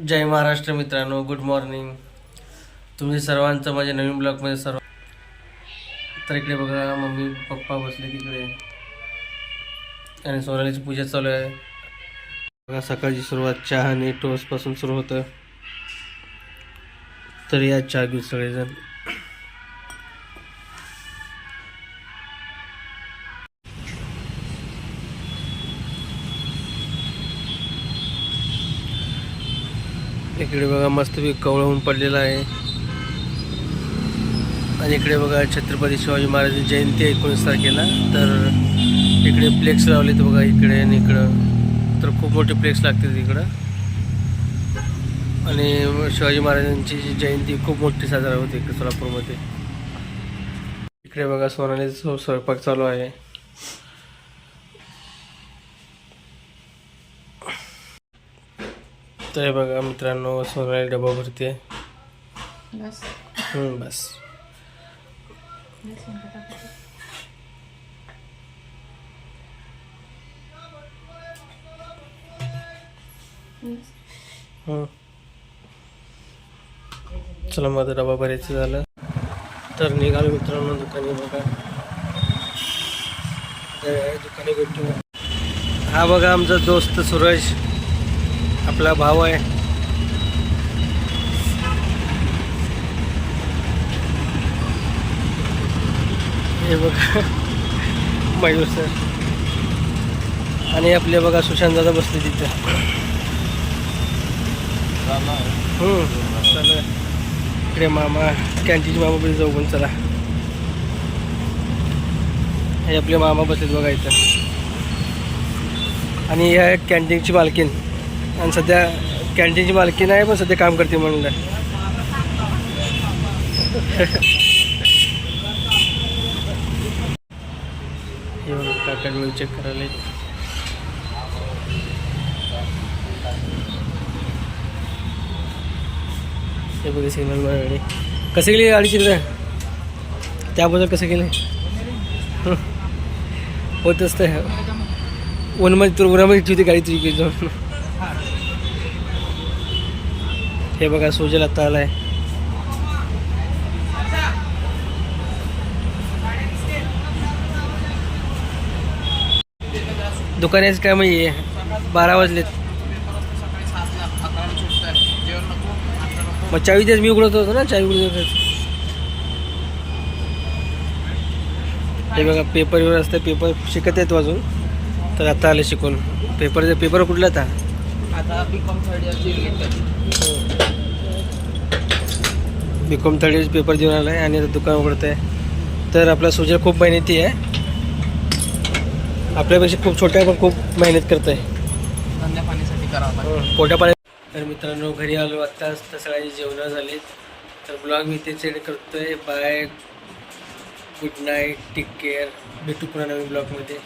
जय महाराष्ट्र मित्रांनो good morning तुम्ही सर्वांचं माझ्या नवीन ब्लॉगमध्ये सर्व तर इकडे बघा मम्मी पप्पा बसले तिकडे. आणि सोनालीची पूजा चालू आहे. बघा सकाळची सुरुवात चहा आणि टोस्टपासून सुरू होतं. तर या चहा घेऊ सगळेजण. इकडे बघा मस्तपैकी कवळं पडलेलं आहे. आणि इकडे बघा छत्रपती शिवाजी महाराजांची जयंती एकोणीस तारखेला. तर इकडे फ्लेक्स लावलेत बघा इकडे आणि इकडं. तर खूप मोठे फ्लेक्स लागतात इकडं आणि शिवाजी महाराजांची जी जयंती खूप मोठी साजरा होते इकडे सोलापूरमध्ये. इकडे बघा सोनाली स्वयंपाक चालू आहे. तर हे बघा मित्रांनो सोनाली डबा भरते बस. हम्म, बस. हं. चला माझा डबा भरायचं झालं. तर निघालो मित्रांनो दुकानी बघा. तर दुकानी भेटू. हा बघा आमचा दोस्त सूरज. आपला भाव आहे. हे बघा. मयूर सर आणि आपले बघा सुशांत दादा बसले तिथे. चला. इकडे मामा कॅन्टीन मामा बसले जाऊ पण चला. हे आपले मामा बसलेत बघा इथं. आणि ह्या कॅन्टीनची मालकीन आणि सध्या कॅन्टीनची मालकी नाही पण सध्या काम करते म्हणून हे काका डोळे चेक करायला येत. हे बघा सिग्नल गाडी कसं गेली गाडी तिकडे? त्याबद्दल कसं गेले? होत असतं उन्हामध्ये तुला उन्हामध्ये होती गाडी तुझी काही जाऊन. हे बघा सोजल आता आलाय दुकानाचं काय म्हणजे? बारा वाजलेत. मग चावी तेच मी उघडत होतो ना चावी उघडत हे बघा पेपरवर असतं पेपर शिकत आहेत अजून. तर आता आले शिकून. पेपर पेपर कुठला आता? आता B com third year B com third year paper देऊन आला आहे आणि दुकान उघडत आहे तर आपला सुजय खूप मेहनती आहे. आपल्यापेक्षा खूप छोट्या पण खूप मेहनत करत आहे धंद्या पाण्यासाठी करावं पोट्या पाण्या तर मित्रांनो घरी आलो आत्ताच तर सगळ्यांची जेवणं झालीत तर ब्लॉग मी इथे सेंड करतोय. Bye good night take care भेटू पुन्हा नवीन ब्लॉगमध्ये